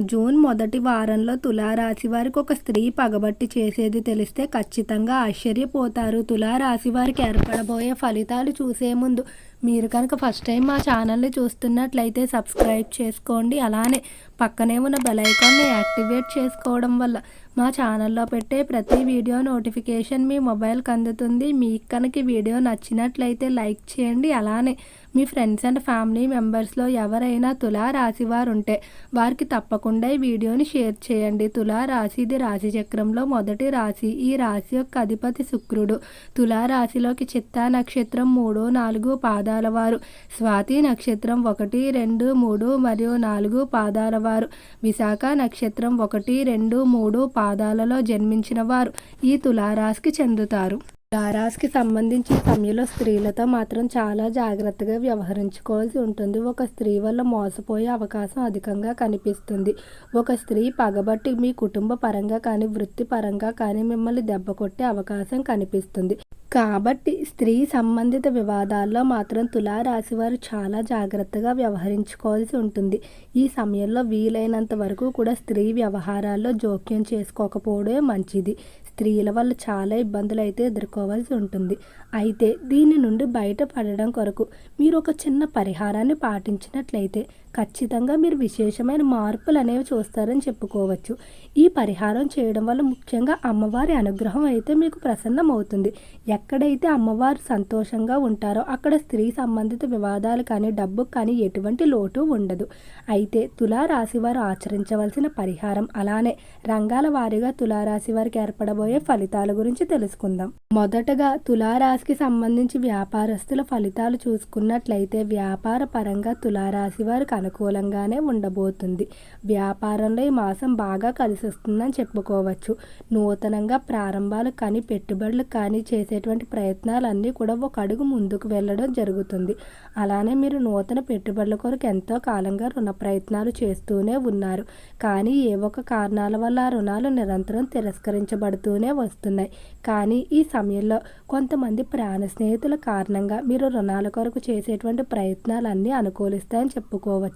June మొదటి వారంలో తులారాశి వారికి ఒక స్త్రీ పగబట్టి చేసేది తెలిస్తే ఖచ్చితంగా ఆశ్చర్యపోతారు. తులారాశి వారికి ఏర్పడబోయే ఫలితాలు చూసే ముందు మీరు కనుక ఫస్ట్ టైం మా ఛానల్ని చూస్తున్నట్లయితే సబ్స్క్రైబ్ చేసుకోండి. అలానే పక్కనే ఉన్న బెల్ ఐకాన్ని యాక్టివేట్ చేసుకోవడం వల్ల మా ఛానల్లో పెట్టే ప్రతి వీడియో నోటిఫికేషన్ మీ మొబైల్కి అందుతుంది. మీకు కనుక వీడియో నచ్చినట్లయితే లైక్ చేయండి. అలానే మీ ఫ్రెండ్స్ అండ్ ఫ్యామిలీ మెంబర్స్లో ఎవరైనా తులా రాశి వారు ఉంటే వారికి తప్పకుండా ఈ వీడియోని షేర్ చేయండి. తులా రాశి ఇది రాశి చక్రంలో మొదటి రాశి ఈ రాశి యొక్క అధిపతి శుక్రుడు. తులా రాశిలోకి చిత్తా నక్షత్రం మూడు నాలుగు పాద వారు స్వాతి నక్షత్రం ఒకటి రెండు మూడు మరియు నాలుగు పాదాల వారు విశాఖ నక్షత్రం ఒకటి రెండు మూడు పాదాలలో జన్మించిన వారు ఈ తులారాశికి చెందుతారు. తులారాశికి సంబంధించి సమయంలో స్త్రీలతో మాత్రం చాలా జాగ్రత్తగా వ్యవహరించుకోవాల్సి ఉంటుంది. ఒక స్త్రీ వల్ల మోసపోయే అవకాశం అధికంగా కనిపిస్తుంది. ఒక స్త్రీ పగబట్టి మీ కుటుంబ పరంగా కానీ వృత్తి పరంగా కానీ మిమ్మల్ని దెబ్బ కొట్టే అవకాశం కనిపిస్తుంది. కాబట్టి స్త్రీ సంబంధిత వివాదాల్లో మాత్రం తులారాశి వారు చాలా జాగ్రత్తగా వ్యవహరించుకోవాల్సి ఉంటుంది. ఈ సమయంలో వీలైనంత వరకు కూడా స్త్రీ వ్యవహారాల్లో జోక్యం చేసుకోకపోవడమే మంచిది. స్త్రీల వల్ల చాలా ఇబ్బందులు అయితే ఎదుర్కోవాల్సి ఉంటుంది. అయితే దీని నుండి బయటపడడం కొరకు మీరు ఒక చిన్న పరిహారాన్ని పాటించినట్లయితే ఖచ్చితంగా మీరు విశేషమైన మార్పులు అనేవి చూస్తారని చెప్పుకోవచ్చు. ఈ పరిహారం చేయడం వల్ల ముఖ్యంగా అమ్మవారి అనుగ్రహం అయితే మీకు ప్రసన్నం అవుతుంది ఎక్కడైతే అమ్మవారు సంతోషంగా ఉంటారో అక్కడ స్త్రీ సంబంధిత వివాదాలు కానీ డబ్బు కానీ ఎటువంటి లోటు ఉండదు. అయితే తులారాశి వారు ఆచరించవలసిన పరిహారం అలానే రంగాల వారీగా తులారాశి వారికి ఏర్పడబోయే ఫలితాల గురించి తెలుసుకుందాం. మొదటగా తులారాశికి సంబంధించి వ్యాపారస్తుల ఫలితాలు చూసుకున్నట్లయితే వ్యాపార పరంగా తులారాశి వారు అనుకూలంగానే ఉండబోతుంది. వ్యాపారంలో ఈ మాసం బాగా కలిసి వస్తుందని చెప్పుకోవచ్చు. నూతనంగా ప్రారంభాలు కానీ పెట్టుబడులు కానీ చేసేటువంటి ప్రయత్నాలన్నీ కూడా ఒక అడుగు ముందుకు వెళ్ళడం జరుగుతుంది. అలానే మీరు నూతన పెట్టుబడుల కొరకు ఎంతో కాలంగా రుణ ప్రయత్నాలు చేస్తూనే ఉన్నారు. కానీ ఏ ఒక్క కారణాల వల్ల ఆ రుణాలు నిరంతరం తిరస్కరించబడుతూనే వస్తున్నాయి. కానీ ఈ సమయంలో కొంతమంది ప్రాణ స్నేహితుల కారణంగా మీరు రుణాల కొరకు చేసేటువంటి ప్రయత్నాలన్నీ అనుకూలిస్తాయని చెప్పుకోవచ్చు.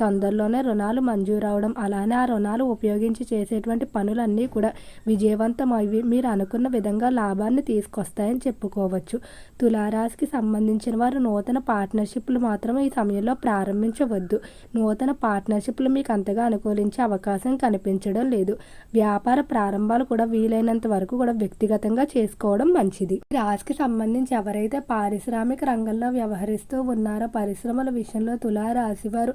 తొందరలోనే రుణాలు మంజూరు అవడం అలానే ఆ రుణాలు ఉపయోగించి చేసేటువంటి పనులన్నీ కూడా విజయవంతం విజయవంతమవి మీరు అనుకున్న విధంగా లాభాన్ని తీసుకొస్తాయని చెప్పుకోవచ్చు. తులారాశికి సంబంధించిన వారు నూతన పార్ట్నర్షిప్లు మాత్రం ఈ సమయంలో ప్రారంభించవద్దు. నూతన పార్ట్నర్షిప్లు మీకు అంతగా అనుకూలించే అవకాశం కనిపించడం లేదు. వ్యాపార ప్రారంభాలు కూడా వీలైనంత వరకు కూడా వ్యక్తిగతంగా చేసుకోవడం మంచిది. ఈ రాశికి సంబంధించి ఎవరైతే పారిశ్రామిక రంగంలో వ్యవహరిస్తూ ఉన్నారో పరిశ్రమల విషయంలో తులారాశి వారు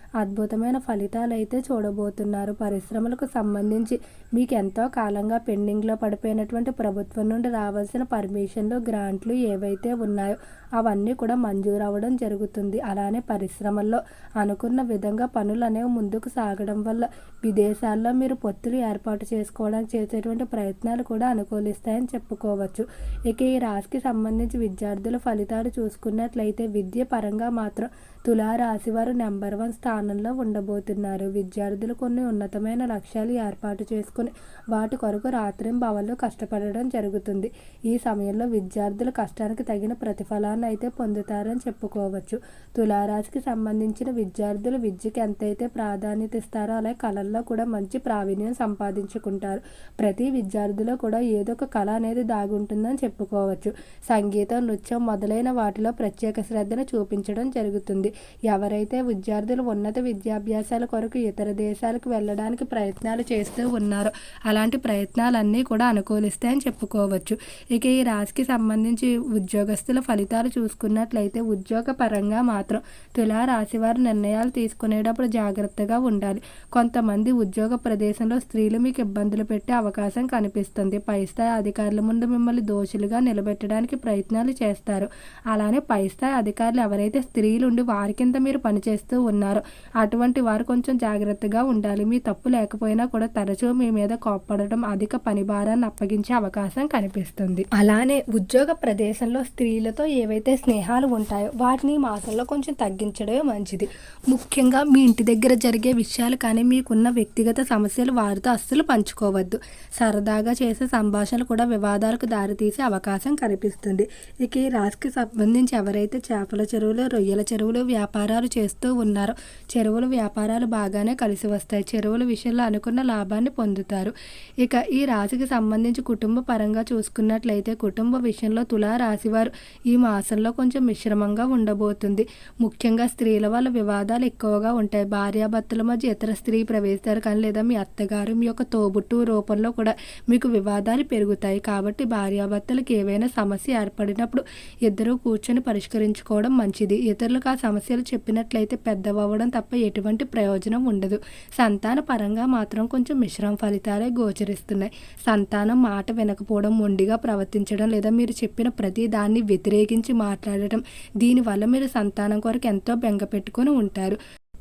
అద్భుతమైన ఫలితాలు అయితే చూడబోతున్నారు. పరిశ్రమలకు సంబంధించి మీకు ఎంతో కాలంగా పెండింగ్లో పడిపోయినటువంటి ప్రభుత్వం నుండి రావాల్సిన పర్మిషన్లు గ్రాంట్లు ఏవైతే ఉన్నాయో అవన్నీ కూడా మంజూరు అవ్వడం జరుగుతుంది. అలానే పరిశ్రమల్లో అనుకున్న విధంగా పనులు అనేవి ముందుకు సాగడం వల్ల విదేశాల్లో మీరు పొత్తులు ఏర్పాటు చేసుకోవడానికి చేసేటువంటి ప్రయత్నాలు కూడా అనుకూలిస్తాయని చెప్పుకోవచ్చు. ఇక ఈ రాశికి సంబంధించి విద్యార్థుల ఫలితాలు చూసుకున్నట్లయితే విద్య పరంగా మాత్రం తులారాశి వారు నెంబర్ వన్ స్థానంలో ఉండబోతున్నారు. విద్యార్థులు కొన్ని ఉన్నతమైన లక్ష్యాలు ఏర్పాటు చేసుకుని వాటి కొరకు రాత్రింబవళ్ళు కష్టపడడం జరుగుతుంది. ఈ సమయంలో విద్యార్థులు కష్టానికి తగిన ప్రతిఫలాన్ని అయితే పొందుతారని చెప్పుకోవచ్చు. తులారాశికి సంబంధించిన విద్యార్థులు విద్యకి ఎంతైతే ప్రాధాన్యత ఇస్తారో అలాగే కళల్లో కూడా మంచి ప్రావీణ్యం సంపాదించుకుంటారు. ప్రతి విద్యార్థిలో కూడా ఏదో ఒక కళ అనేది దాగుంటుందని చెప్పుకోవచ్చు. సంగీతం నృత్యం మొదలైన వాటిలో ప్రత్యేక శ్రద్ధను చూపించడం జరుగుతుంది. ఎవరైతే విద్యార్థులు ఉన్నత విద్యాభ్యాసాల కొరకు ఇతర దేశాలకు వెళ్ళడానికి ప్రయత్నాలు చేస్తూ ఉన్నారు. అలాంటి ప్రయత్నాలన్నీ కూడా అనుకూలిస్తాయని చెప్పుకోవచ్చు. ఇక ఈ రాశికి సంబంధించి ఉద్యోగస్తుల ఫలితాలు చూసుకున్నట్లయితే ఉద్యోగ పరంగా మాత్రం తులా రాశి వారు నిర్ణయాలు తీసుకునేటప్పుడు జాగ్రత్తగా ఉండాలి. కొంతమంది ఉద్యోగ ప్రదేశంలో స్త్రీలు మీకు ఇబ్బందులు పెట్టే అవకాశం కనిపిస్తుంది. పై స్థాయి అధికారుల ముందు మిమ్మల్ని దోషులుగా నిలబెట్టడానికి ప్రయత్నాలు చేస్తారు. అలానే పై స్థాయి అధికారులు ఎవరైతే స్త్రీలుండి వారి కింద మీరు పనిచేస్తూ ఉన్నారో అటువంటి వారు కొంచెం జాగ్రత్తగా ఉండాలి. మీ తప్పు లేకపోయినా కూడా తరచూ మీ మీద కోప్పడటం అధిక పని భారాన్ని అప్పగించే అవకాశం కనిపిస్తుంది. అలానే ఉద్యోగ ప్రదేశంలో స్త్రీలతో ఏవైతే స్నేహాలు ఉంటాయో వాటిని మాసంలో కొంచెం తగ్గించడమే మంచిది. ముఖ్యంగా మీ ఇంటి దగ్గర జరిగే విషయాలు కానీ మీకున్న వ్యక్తిగత సమస్యలు వారితో అస్సలు పంచుకోవద్దు. సరదాగా చేసే సంభాషణలు కూడా వివాదాలకు దారితీసే అవకాశం కనిపిస్తుంది. ఇక ఈ రాశికి సంబంధించి ఎవరైతే చేపల చెరువులు రొయ్యల చెరువులు వ్యాపారాలు చేస్తూ ఉన్నారో చెరువుల వ్యాపారాలు బాగానే కలిసి వస్తాయి. చెరువుల విషయంలో అనుకున్న లాభాన్ని పొందుతారు. ఇక ఈ రాశికి సంబంధించి కుటుంబ పరంగా చూసుకున్నట్లయితే కుటుంబ విషయంలో తులా రాశివారు ఈ మాసంలో కొంచెం మిశ్రమంగా ఉండబోతుంది. ముఖ్యంగా స్త్రీల వల్ల వివాదాలు ఎక్కువగా ఉంటాయి. భార్యాభర్తల మధ్య ఇతర స్త్రీ ప్రవేశాలు కానీ లేదా మీ అత్తగారు మీ యొక్క తోబుట్టు రూపంలో కూడా మీకు వివాదాలు పెరుగుతాయి. కాబట్టి భార్యాభర్తలకు ఏవైనా సమస్య ఏర్పడినప్పుడు ఇద్దరూ కూర్చొని పరిష్కరించుకోవడం మంచిది. ఇతరులకు ఆ సమస్యలు చెప్పినట్లయితే పెద్దవవ్వడం తప్ప ఎటువంటి ప్రయోజనం ఉండదు. సంతాన పరంగా మాత్రం కొంచెం మిశ్రమ ఫలితాలే గోచరిస్తున్నాయి. సంతానం మాట వినకపోవడం మొండిగా ప్రవర్తించడం లేదా మీరు చెప్పిన ప్రతి దాన్ని వ్యతిరేకించి మాట్లాడటం దీనివల్ల మీరు సంతానం కొరకు ఎంతో బెంగ పెట్టుకొని ఉంటారు.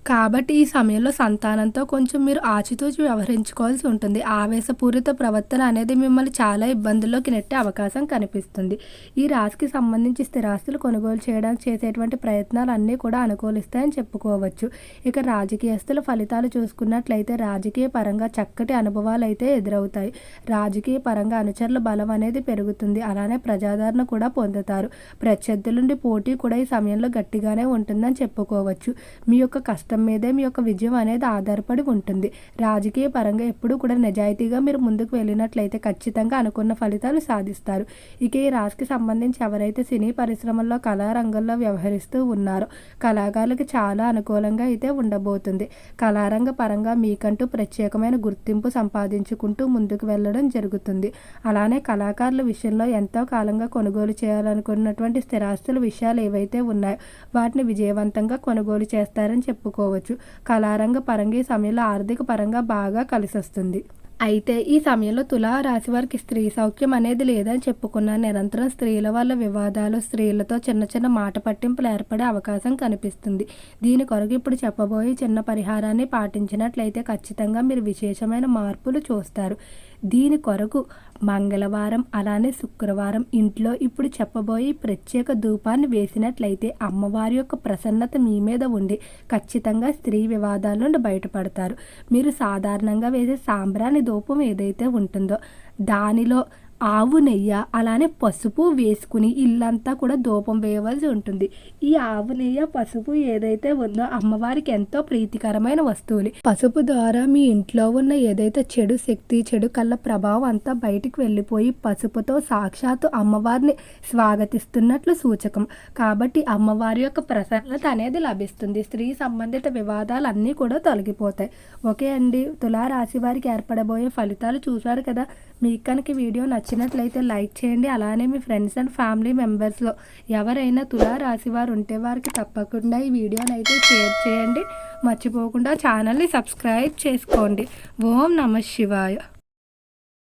కాబట్టి ఈ సమయంలో సంతానంతో కొంచెం మీరు ఆచితూచి వ్యవహరించుకోవాల్సి ఉంటుంది. ఆవేశపూరిత ప్రవర్తన అనేది మిమ్మల్ని చాలా ఇబ్బందుల్లోకి నెట్టే అవకాశం కనిపిస్తుంది. ఈ రాశికి సంబంధించి స్థిరాస్తులు కొనుగోలు చేయడానికి చేసేటువంటి ప్రయత్నాలు అన్నీ కూడా అనుకూలిస్తాయని చెప్పుకోవచ్చు. ఇక రాజకీయస్తుల ఫలితాలు చూసుకున్నట్లయితే రాజకీయ పరంగా చక్కటి అనుభవాలు అయితే ఎదురవుతాయి. రాజకీయ పరంగా అనుచరుల బలం అనేది పెరుగుతుంది. అలానే ప్రజాదరణ కూడా పొందుతారు. ప్రత్యర్థుల నుండి పోటీ కూడా ఈ సమయంలో గట్టిగానే ఉంటుందని చెప్పుకోవచ్చు. మీ యొక్క కష్ట మీదే మీ యొక్క విజయం అనేది ఆధారపడి ఉంటుంది. రాజకీయ పరంగా ఎప్పుడూ కూడా నిజాయితీగా మీరు ముందుకు వెళ్ళినట్లయితే ఖచ్చితంగా అనుకున్న ఫలితాలు సాధిస్తారు. ఇక ఈ రాశికి సంబంధించి ఎవరైతే సినీ పరిశ్రమల్లో కళారంగంలో వ్యవహరిస్తూ ఉన్నారో కళాకారులకు చాలా అనుకూలంగా అయితే ఉండబోతుంది. కళారంగ పరంగా మీకంటూ ప్రత్యేకమైన గుర్తింపు సంపాదించుకుంటూ ముందుకు వెళ్ళడం జరుగుతుంది. అలానే కళాకారుల విషయంలో ఎంతో కాలంగా కొనుగోలు చేయాలనుకున్నటువంటి స్థిరాస్తుల విషయాలు ఏవైతే ఉన్నాయో వాటిని విజయవంతంగా కొనుగోలు చేస్తారని చెప్పుకోవచ్చు కళారంగ పరంగా ఈ సమయంలో ఆర్థిక పరంగా బాగా కలిసొస్తుంది. అయితే ఈ సమయంలో తులా రాశి వారికి స్త్రీ సౌఖ్యం అనేది లేదని చెప్పుకున్నాను నిరంతరం స్త్రీల వల్ల వివాదాలు స్త్రీలతో చిన్న చిన్న మాట పట్టింపులు ఏర్పడే అవకాశం కనిపిస్తుంది. దీని కొరకు ఇప్పుడు చెప్పబోయే చిన్న పరిహారాన్ని పాటించినట్లయితే ఖచ్చితంగా మీరు విశేషమైన మార్పులు చూస్తారు. దీని కొరకు మంగళవారం అలానే శుక్రవారం ఇంట్లో ఇప్పుడు చెప్పబోయే ప్రత్యేక ధూపాన్ని వేసినట్లయితే అమ్మవారి యొక్క ప్రసన్నత మీ మీద ఉండి ఖచ్చితంగా స్త్రీ వివాదాల నుండి బయటపడతారు. మీరు సాధారణంగా వేసే సాంబ్రాణి ధూపం ఏదైతే ఉంటుందో దానిలో ఆవు నెయ్యి అలానే పసుపు వేసుకుని ఇల్లంతా కూడా ధూపం వేయవలసి ఉంటుంది. ఈ ఆవు నెయ్యి పసుపు ఏదైతే ఉందో అమ్మవారికి ఎంతో ప్రీతికరమైన వస్తువులు. పసుపు ద్వారా మీ ఇంట్లో ఉన్న ఏదైతే చెడు శక్తి చెడు కళ్ళ ప్రభావం అంతా బయటికి వెళ్ళిపోయి పసుపుతో సాక్షాత్తు అమ్మవారిని స్వాగతిస్తున్నట్లు సూచకం. కాబట్టి అమ్మవారి యొక్క ప్రసన్నత అనేది లభిస్తుంది. స్త్రీ సంబంధిత వివాదాలు అన్నీ కూడా తొలగిపోతాయి. ఓకే అండి. తులారాశి వారికి ఏర్పడబోయే ఫలితాలు చూశారు కదా? మీకు కనుక వీడియో నచ్చినట్లయితే లైక్ చేయండి. అలానే మీ ఫ్రెండ్స్ అండ్ ఫ్యామిలీ మెంబర్స్లో ఎవరైనా తులా రాశి వారు ఉంటే వారికి తప్పకుండా ఈ వీడియోని అయితే షేర్ చేయండి. మర్చిపోకుండా ఛానల్ని సబ్స్క్రైబ్ చేసుకోండి. ఓం నమ శివాయ.